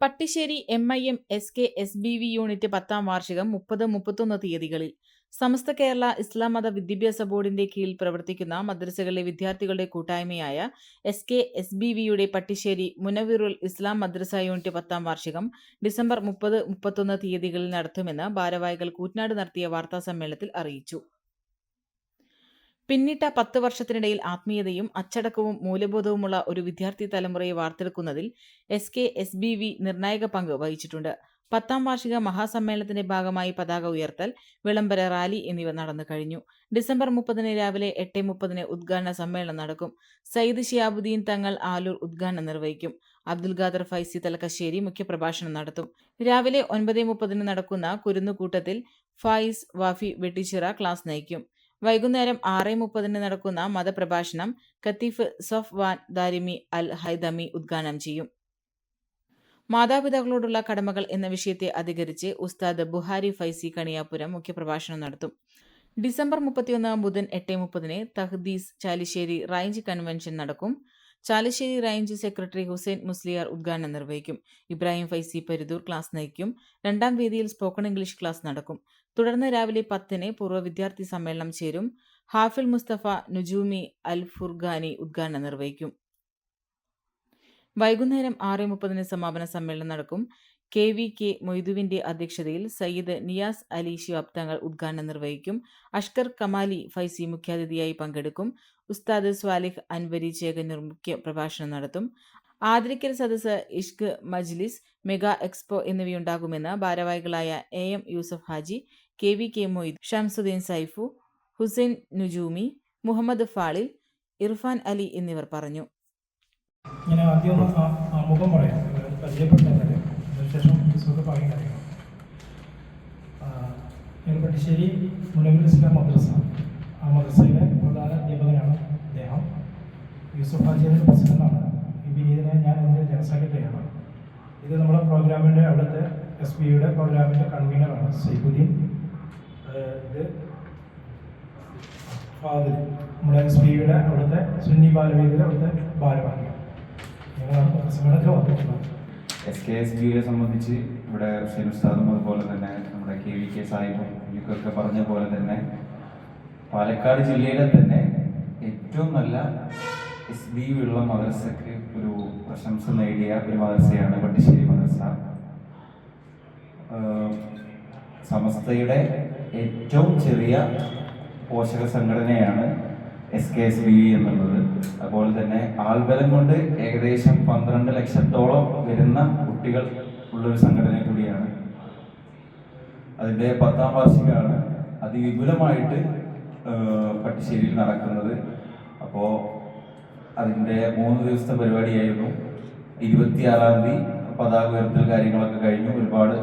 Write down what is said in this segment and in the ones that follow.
Pattissery M I M S K S B V unit പത്താം വാർഷികം മുപ്പത് മുപ്പത്തൊന്ന് തീയതികളിൽ. സമസ്ത കേരള ഇസ്ലാം മത വിദ്യാഭ്യാസ ബോർഡിന്റെ കീഴിൽ പ്രവർത്തിക്കുന്ന മദ്രസകളിലെ വിദ്യാർത്ഥികളുടെ കൂട്ടായ്മയായ എസ് കെ എസ് ബി വിയുടെ പട്ടിശ്ശേരി മുനവിറുൽ ഇസ്ലാം മദ്രസ യൂണിറ്റ് പത്താം വാർഷികം ഡിസംബർ മുപ്പത് മുപ്പത്തൊന്ന് തീയതികളിൽ നടത്തുമെന്ന് ഭാരവാഹികൾ കൂറ്റനാട് നടത്തിയ വാർത്താസമ്മേളനത്തിൽ അറിയിച്ചു. പിന്നിട്ട പത്ത് വർഷത്തിനിടയിൽ ആത്മീയതയും അച്ചടക്കവും മൂല്യബോധവുമുള്ള ഒരു വിദ്യാർത്ഥി തലമുറയെ വാർത്തെടുക്കുന്നതിൽ S K S B V നിർണായക പങ്ക് വഹിച്ചിട്ടുണ്ട്. പത്താം വാർഷിക മഹാസമ്മേളനത്തിന്റെ ഭാഗമായി പതാക ഉയർത്തൽ വിളംബര റാലി എന്നിവ നടന്നു കഴിഞ്ഞു. ഡിസംബർ മുപ്പതിന് രാവിലെ എട്ട് മുപ്പതിന് ഉദ്ഘാടന സമ്മേളനം നടക്കും. സയ്യിദ് ഷിയാബുദ്ദീൻ തങ്ങൾ ആലൂർ ഉദ്ഘാടനം നിർവഹിക്കും. അബ്ദുൽ ഖാദർ ഫൈസി തലക്കശ്ശേരി മുഖ്യപ്രഭാഷണം നടത്തും. രാവിലെ ഒൻപത് മുപ്പതിന് നടക്കുന്ന കുരുന്നുകൂട്ടത്തിൽ ഫായിസ് വാഫി വെട്ടിച്ചിറ ക്ലാസ് നയിക്കും. വൈകുന്നേരം ആറ് മുപ്പതിന് നടക്കുന്ന മതപ്രഭാഷണം കത്തീഫ് സഫ്വാൻ ദാരിമി അൽ ഹൈദമി ഉദ്ഘാടനം ചെയ്യും. മാതാപിതാക്കളോടുള്ള കടമകൾ എന്ന വിഷയത്തെ അധികരിച്ച് ഉസ്താദ് ബുഹാരി ഫൈസി കണിയാപുരം മുഖ്യപ്രഭാഷണം നടത്തും. ഡിസംബർ മുപ്പത്തിയൊന്ന് ബുധൻ എട്ട് മുപ്പതിന് തഹ്ദീസ് ചാലിശ്ശേരി റേഞ്ച് കൺവെൻഷൻ നടക്കും. ചാലിശ്ശേരി റേഞ്ച് സെക്രട്ടറി ഹുസൈൻ മുസ്ലിയാർ ഉദ്ഘാടനം നിർവഹിക്കും. ഇബ്രാഹിം ഫൈസി പരിദൂർ ക്ലാസ് നയിക്കും. രണ്ടാം വേദിയിൽ സ്പോക്കൺ ഇംഗ്ലീഷ് ക്ലാസ് നടക്കും. തുടർന്ന് രാവിലെ പത്തിന് പൂർവ വിദ്യാർത്ഥി സമ്മേളനം ചേരും. ഹാഫിൽ മുസ്തഫ നുജൂമി അൽ ഫുർഖാനി ഉദ്ഘാടനം നിർവഹിക്കും. വൈകുന്നേരം ആറ് മുപ്പതിന് സമാപന സമ്മേളനം നടക്കും. കെ വി കെ മൊയ്തുവിന്റെ അധ്യക്ഷതയിൽ സയ്യിദ് നിയാസ് അലി ശിഹാബ് തങ്ങൾ ഉദ്ഘാടനം നിർവഹിക്കും. അഷ്കർ കമാലി ഫൈസി മുഖ്യാതിഥിയായി പങ്കെടുക്കും. ഉസ്താദ് സ്വാലിഹ് അൻവരി ചേകന്നൂർ മുഖ്യ പ്രഭാഷണം നടത്തും. ആദരിക്കൽ സദസ്സ് ഇഷ്ക് മജ്ലിസ് മെഗാ എക്സ്പോ എന്നിവയുണ്ടാകുമെന്ന് ഭാരവാഹികളായ A M Yusuf Haji K V K Moidu Shamsuddin Saifu Hussain Nujumi Muhammad Fazil Irfan Ali എന്നിവർ പറഞ്ഞു. ഞാൻ ആദ്യം മുഖം മദ്രസ. ആ മദ്രസയിലെ പ്രധാന അധ്യാപകനാണ് അദ്ദേഹം യൂസുഫ് ഹാജിയുടെ പ്രസിഡന്റാണ് വിനീതിനെ ഞാൻ എന്റെ ജനറൽ സെക്രട്ടറിയാണ് ഇത് നമ്മുടെ പ്രോഗ്രാമിന്റെ അവിടുത്തെ എസ് ബി യുടെ പ്രോഗ്രാമിന്റെ കൺവീനറാണ് സൈബുദ്ദീൻ ഇത് ഫാദർ നമ്മുടെ എസ് ബി യുടെ അവിടുത്തെ സുന്നി ബാലവേദിയുടെ അവിടുത്തെ വന്നിട്ടുള്ളത്. എസ് കെ എസ് ബിയെ സംബന്ധിച്ച് ഇവിടെ ഹുസൈൻ ഉസ്താദും അതുപോലെ തന്നെ നമ്മുടെ കെ വി കെ സാഹിബും ഇവർക്കൊക്കെ പറഞ്ഞ പോലെ തന്നെ പാലക്കാട് ജില്ലയിലെ തന്നെ ഏറ്റവും നല്ല എസ് ബി ഉള്ള മദ്രസക്ക് ഒരു പ്രശംസ നേടിയ ഒരു മദ്രസയാണ് പട്ടിശ്ശേരി മദ്രസ സമസ്തയുടെ ഏറ്റവും ചെറിയ പോഷക സംഘടനയാണ് എസ് കെ എസ് ബി എന്നുള്ളത്. അതുപോലെ തന്നെ ആൾബലം കൊണ്ട് ഏകദേശം പന്ത്രണ്ട് ലക്ഷത്തോളം വരുന്ന കുട്ടികൾ ഉള്ളൊരു സംഘടന കൂടിയാണ്. അതിന്റെ പത്താം വാർഷികമാണ് അതിവിപുലമായിട്ട് പട്ടിശ്ശേരിയിൽ നടക്കുന്നത്. അപ്പോൾ അതിന്റെ മൂന്ന് ദിവസത്തെ പരിപാടിയായിരുന്നു. ഇരുപത്തിയാറാം തീയതി പതാക ഉയർത്തൽ കാര്യങ്ങളൊക്കെ കഴിഞ്ഞു. ഒരുപാട്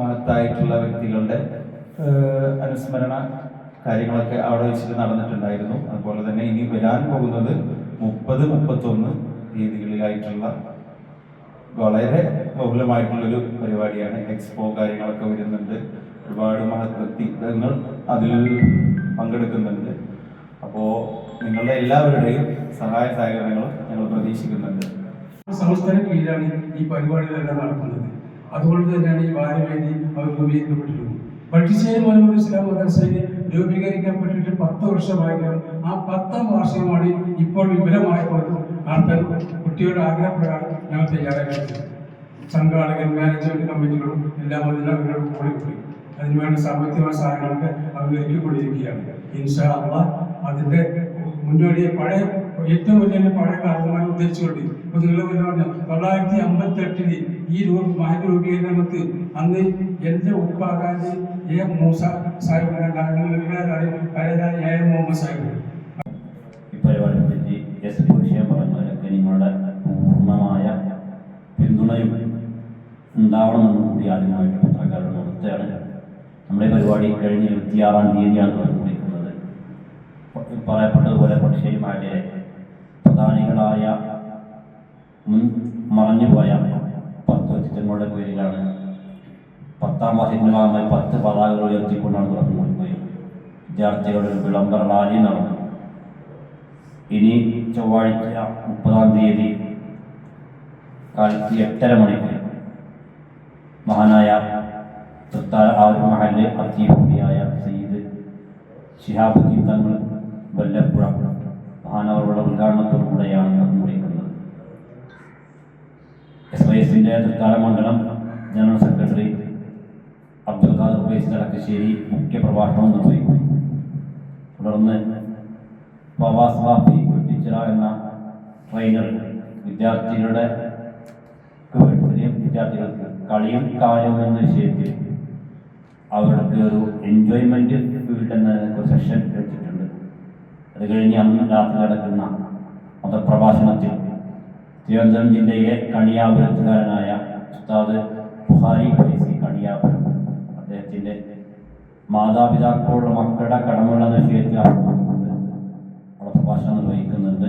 മഹത്തായിട്ടുള്ള വ്യക്തികളുടെ അനുസ്മരണ കാര്യങ്ങളൊക്കെ അവിടെ വെച്ചിട്ട് നടന്നിട്ടുണ്ടായിരുന്നു. അതുപോലെ തന്നെ ഇനി വരാൻ പോകുന്നത് മുപ്പത് മുപ്പത്തൊന്ന് തീയതികളിലായിട്ടുള്ള വളരെ ബഹുലമായിട്ടുള്ളൊരു പരിപാടിയാണ്. എക്സ്പോ കാര്യങ്ങളൊക്കെ വരുന്നുണ്ട്. ഒരുപാട് മഹത് വ്യക്തിത്വങ്ങൾ അതിൽ പങ്കെടുക്കുന്നുണ്ട്. അപ്പോൾ നിങ്ങളുടെ എല്ലാവരുടെയും സഹായ സഹകരണങ്ങളും ഞങ്ങൾ പ്രതീക്ഷിക്കുന്നുണ്ട്. സംസ്ഥാന കീഴിലാണ് ഈ പരിപാടികളെല്ലാം നടക്കുന്നത്. അതുകൊണ്ട് തന്നെയാണ് ഈ ബാലവേദി അവർ രൂപീകരിക്കപ്പെട്ടിട്ടുള്ളത്. പട്ടിശ്ശേരി മലബാർ ഇസ്ലാം മദ്രസയിൽ രൂപീകരിക്കപ്പെട്ടിട്ട് പത്ത് വർഷമായെങ്കിലും ആ പത്താം വാർഷികമാണ് ഇപ്പോൾ വിപുലമായി നടത്താൻ കുട്ടികളുടെ ആഗ്രഹപ്രകാരം ഞങ്ങൾ തയ്യാറാക്കുന്നത് സംഘാടകൻ മാനേജ്മെന്റ് കമ്മിറ്റികളും എല്ലാ അതിനവരോട് കൂടി കൂടി അതിനുവേണ്ട സാമ്പത്തിക സഹായങ്ങളൊക്കെ അവർ ഒരുക്കിക്കൊണ്ടിരിക്കുകയാണ്. ഇൻഷാ അള്ള അതിന്റെ മുന്നോടിയെ പഴയ ഏറ്റവും വലിയ പഴയ കാരണമായി ഉദ്ധരിച്ചുകൊണ്ട് ഇപ്പൊ നിങ്ങൾ പറഞ്ഞു തൊള്ളായിരത്തി അമ്പത്തി എട്ടിൽ ഈ രൂപ മഹത് രൂപീകരണമത്ത് അന്ന് എന്റെ ഉപ്പാകാതെ എ മൂസ സാഹിബ് പഴയതായ എ മുഹമ്മദ് സാഹിബ്. പൂർണമായ പിന്തുണയും ഉണ്ടാവണമെന്ന് കൂടി ആദ്യമായിട്ട് പത്രക്കാരോട് നടത്തുകയാണ് നമ്മുടെ പരിപാടി കഴിഞ്ഞ ഇരുപത്തിയാറാം തീയതിയാണ് പറയപ്പെട്ടതുപോലെ പക്ഷേ മാറ്റിലെ പ്രധാനികളായ മുൻ മറഞ്ഞുപോയ പത്ത് വ്യക്തിത്വങ്ങളുടെ പേരിലാണ് പത്താം വാർഷികത്തിന്റെ ഭാഗമായി പത്ത് പതാകകൾ ഉയർത്തിക്കൊണ്ടാണ് തുറന്നുകൊടുക്കുകയും വിദ്യാർത്ഥികളുടെ ഒരു വിളംബര റാലി നടന്നു. ഇനി ചൊവ്വാഴ്ച മുപ്പതാം തീയതി കാലത്ത് എട്ടര മണിക്ക് മഹാനായ തൃത്താല ആർ മഹൽ അത്തീഫ് കൂടിയായ സയ്യിദ് ശിഹാബുദ്ദീൻ തങ്ങൾ വല്ലപ്പുഴ മഹാനവരുടെ ഉദ്ഘാടനത്തോടുകൂടെയാണ് നടന്നുകൊണ്ടിരിക്കുന്നത് എസ് വൈ എസിന്റെ തൃത്താല മണ്ഡലം ജനറൽ സെക്രട്ടറി അബ്ദുൽ ഖാദർ ഫൈസ് തലക്കശ്ശേരി മുഖ്യ പ്രഭാഷണം നിർവഹിക്കും. തുടർന്ന് ഫവാസ് ബാഫി ടീച്ചറ എന്ന ട്രെയിനർ വിദ്യാർത്ഥികളുടെ വിദ്യാർത്ഥികൾക്ക് കളിയും കാലവും എന്ന വിഷയത്തിൽ അവർക്ക് ഒരു എൻജോയ്മെന്റ് ഫീൽഡ് എന്ന സെഷൻ വെച്ചിട്ടുണ്ട് അത് കഴിഞ്ഞ് അന്ന് രാത്രി നടക്കുന്ന മതപ്രഭാഷണത്തിൽ തിരുവനന്തപുരം ജില്ലയിലെ കണിയാപുരത്തുകാരനായ ഉസ്താദ് ബുഹാരി ഫൈസി കണിയാപുരം അദ്ദേഹത്തിന്റെ മാതാപിതാക്കളുടെ മക്കളുടെ എന്ന വിഷയത്തിൽ അവിടെ പ്രഭാഷണം നിർവഹിക്കുന്നുണ്ട്.